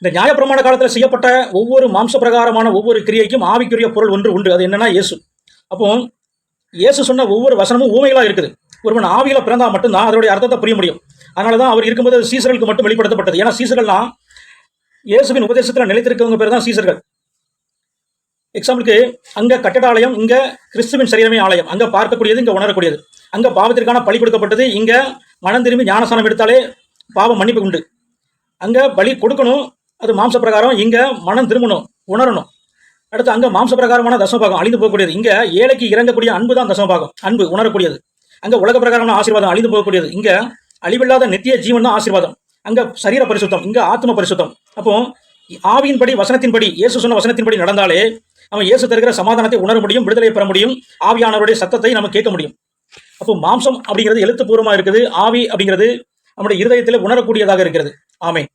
இந்த நியாயப்பிரமாண காலத்தில் செய்யப்பட்ட ஒவ்வொரு மாம்ச பிரகாரமான ஒவ்வொரு கிரியைக்கும் ஆவிக்குரிய பொருள் ஒன்று உண்டு. அது என்னன்னா இயேசு. அப்போ இயேசு சொன்ன ஒவ்வொரு வசனமும் ஊமைகளாக இருக்குது. ஒருவன் ஆவியில் பிறந்தால் மட்டும்தான் அதனுடைய அர்த்தத்தை புரிய முடியும். அதனால தான் அவர் இருக்கும்போது அது சீசர்களுக்கு மட்டும் வெளிப்படுத்தப்பட்டது. ஏன்னா சீசர்கள்லாம் இயேசுவின் உபதேசத்தில் நிலைத்திருக்கவங்க பேர் தான் சீசர்கள். எக்ஸாம்பிளுக்கு அங்கே கட்டடாலயம் இங்கே கிறிஸ்துவின் சரீரமே ஆலயம். அங்கே பார்க்கக்கூடியது இங்கே உணரக்கூடியது. அங்கே பாவத்திற்கான பலி கொடுக்கப்பட்டது. இங்கே மனம் திரும்பி ஞானஸ்தானம் எடுத்தாலே பாவம் மன்னிப்பு உண்டு. அங்கே பலி கொடுக்கணும் அது மாம்ச பிரகாரம் இங்க மனம் திரும்பணும் உணரணும். அடுத்து அங்க மாம்ச பிரகாரமான தசமபாகம் அழிந்து போகக்கூடியது. இங்க ஏழைக்கு இறங்கக்கூடிய அன்பு தான் தசமபாகம் அன்பு உணரக்கூடியது. அங்க உலக பிரகாரமான ஆசீர்வாதம் அழிந்து போகக்கூடியது. இங்க அழிவில்லாத நித்திய ஜீவன் தான் ஆசீர்வாதம். அங்க சரீர பரிசுத்தம் இங்க ஆத்ம பரிசுத்தம். அப்போ ஆவியின்படி வசனத்தின்படி இயேசு சொன்ன வசனத்தின்படி நடந்தாலே அவன் இயேசு தருகிற சமாதானத்தை உணர முடியும் விடுதலை பெற முடியும் ஆவியானவருடைய சத்தத்தை நம்ம கேட்க முடியும். அப்போ மாம்சம் அப்படிங்கிறது எழுத்துப்பூர்வமாக இருக்குது ஆவி அப்படிங்கிறது நம்முடைய இருதயத்தில் உணரக்கூடியதாக இருக்கிறது. ஆமென்.